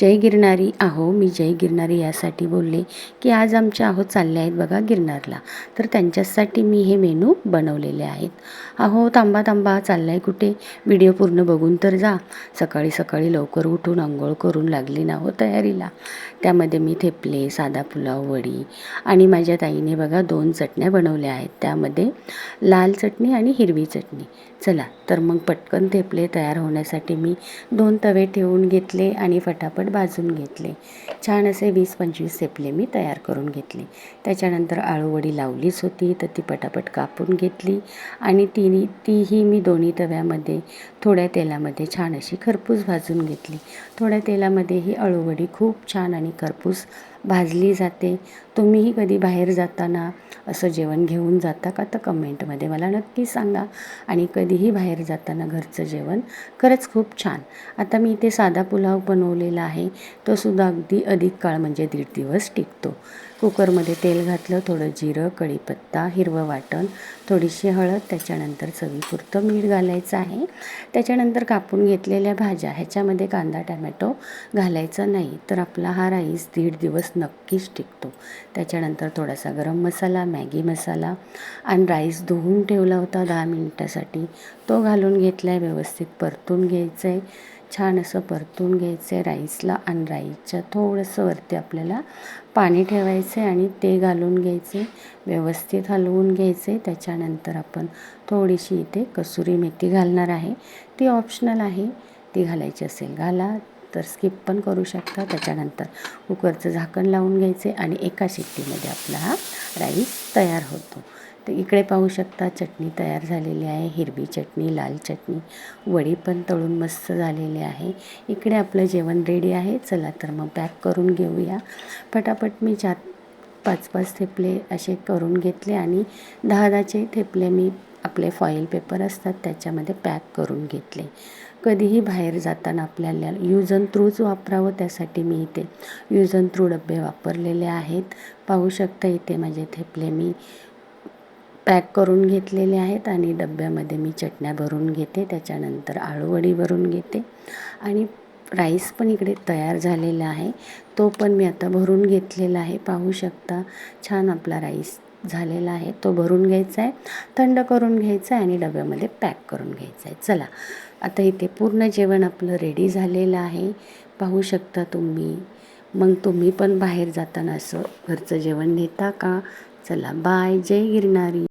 जय गिरणारी आहो मी जय गिरणारी यासाठी बोलले की आज आमच्या आहो चालले आहेत बघा गिरनारला. तर त्यांच्यासाठी मी हे मेनू बनवलेले आहेत. अहो तांबा तांबा चाललाय कुठे? व्हिडिओ पूर्ण बघून तर जा. सकाळी सकाळी लवकर उठून आंघोळ करून लागली ना हो तयारीला. त्यामध्ये मी थेपले साधा पुलाव वडी आणि माझ्या ताईने बघा दोन चटण्या बनवल्या आहेत. त्यामध्ये लाल चटणी आणि हिरवी चटणी. चला तर मग पटकन थेपले तयार होण्यासाठी मी दोन तवे ठेवून घेतले आणि फटाफट भाजून घेतले. छान असे वीस पंचवीस सेपले मी तयार करून घेतले. त्याच्यानंतर आळूवडी लावलीच होती तर ती पटापट कापून घेतली आणि तिने तीही मी दोन्ही तव्यामध्ये थोड्या तेलामध्ये छान अशी खरपूस भाजून घेतली. थोड्या तेलामध्ये ही अळूवडी खूप छान आणि खरपूस भाजली जाते. तुम्हीही कधी बाहेर जाताना असं जेवण घेऊन जाता का? तर कमेंटमध्ये मला नक्की सांगा. आणि कधीही बाहेर जाताना घरचं जेवण खरंच खूप छान. आता मी इथे साधा पुलाव बनवलेला आहे. तो सुद्धा अगदी अधिक काळ म्हणजे दीड दिवस टिकतो. कुकरमध्ये तेल घातलं थोडं जिरं कढीपत्ता हिरवं वाटण थोडीशी हळद त्याच्यानंतर चवीपुरतं मीठ घालायचं आहे. त्याच्यानंतर कापून घेतलेल्या भाज्या ह्याच्यामध्ये कांदा टॅमॅटो घालायचा नाही तर आपला हा राईस दीड दिवस नक्कीच टिकतो. त्याच्यानंतर थोडासा गरम मसाला मॅगी मसाला आणि राईस धुवून ठेवला होता दहा मिनटासाठी. तो घालून घेतला आहे व्यवस्थित परतून घ्यायचं आहे छान असं परतून घ्यायचं आहे राईसला आणि राईसच्या थोडंसं वरती आपल्याला पाणी ठेवायचं आहे आणि ते घालून घ्यायचे व्यवस्थित हलवून घ्यायचे त्याच्यानंतर आपण थोडीशी इथे कसुरी मेथी घालणार आहे. ती ऑप्शनल आहे. ती घालायची असेल घाला. तर स्किप पण करू शकता. त्याच्यानंतर कुकरचं झाकण लावून घ्यायचे आणि एका शिट्टीमध्ये आपला हा राईस तयार होतो. तर इकडे पाहू शकता चटणी तयार झालेली आहे हिरवी चटणी लाल चटणी. वडी पण तळून मस्त झालेली आहे. इकडे आपलं जेवण रेडी आहे. चला तर मग पॅक करून घेऊया. पटापट मी चार पाच पाच थेपले असे करून घेतले आणि दहा दहाचे थेपले मी आपले फॉईल पेपर असतात त्याच्यामध्ये पॅक करून घेतले. कधीही बाहेर जाताना आपल्याला यूज अन थ्रूच वापरावं त्यासाठी मी इथे यूज अन थ्रू डबे वापरलेले आहेत. पाहू शकता इथे माझे थेपले मी पॅक करून घेतलेले आहेत आणि डब्यामध्ये मी चटण्या भरून घेते त्याच्यानंतर आळूवडी भरून घेते आणि राईस पण इकडे तयार झालेला आहे. तो पण मी आता भरून घेतलेला आहे. पाहू शकता छान आपला राईस झालेला आहे. तो भरून घ्यायचा आहे थंड करून घ्यायचा आहे आणि डब्यामध्ये पॅक करून घ्यायचा आहे. चला आता इथे पूर्ण जेवण आपलं रेडी झालेलं आहे. पाहू शकता तुम्ही. मग तुम्ही पण बाहेर जाताना असं घरचं जेवण नेता का? चला बाय जय गिरणारी